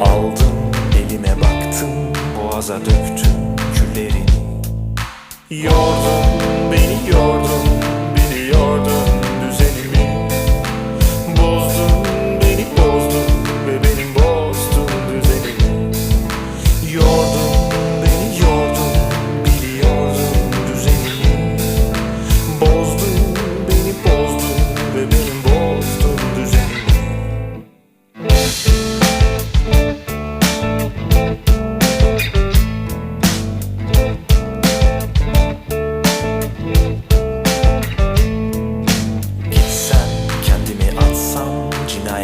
Aldım elime baktım boğaza döktüm küllerini. Yordum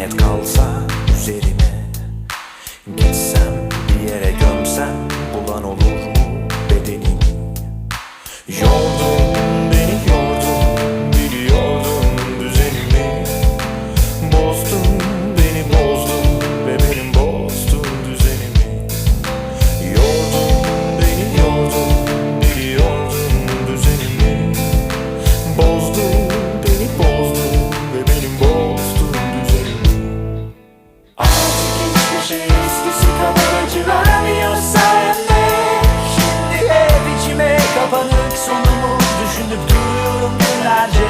It's called sun. şey eskisi kadar acı vermiyor sayende Şimdi ev içime kapanık sonumu düşünüp duruyorum günlerce.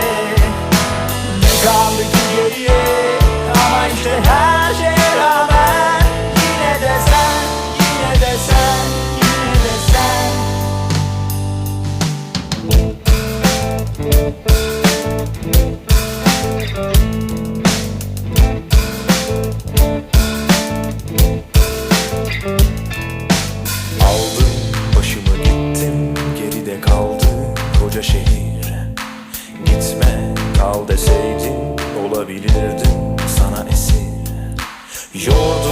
Ne kaldı ki geriye? Ama işte her olabilirdim sana esir. Yorgun